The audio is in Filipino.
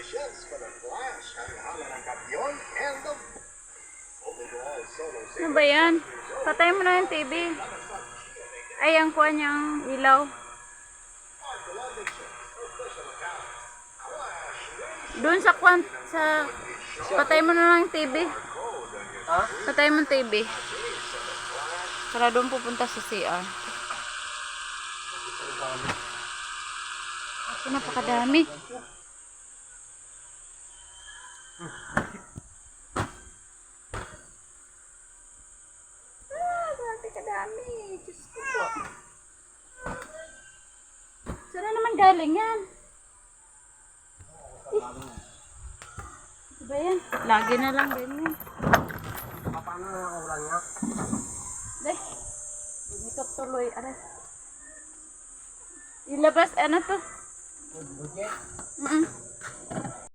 technicians for the Flash ang hala ng kamyon and the overall solo Ano ba yan? Patay mo na yung TV. Ay, ang kuha niyang ilaw. Doon sa kwan, sa... Patay mo na lang yung TV. Ha? Patay mo yung TV. Para doon pupunta sa CR. Kasi napakadami. Ah, grabe kadami. Diyos ko po. Saan na naman galing yan? Eh. Ano ba yan? Lagi na lang ganyan. Paano na ako lang nga? Deh, bumikot tuloy. Aray. Ilabas, ano to? Budget? Mm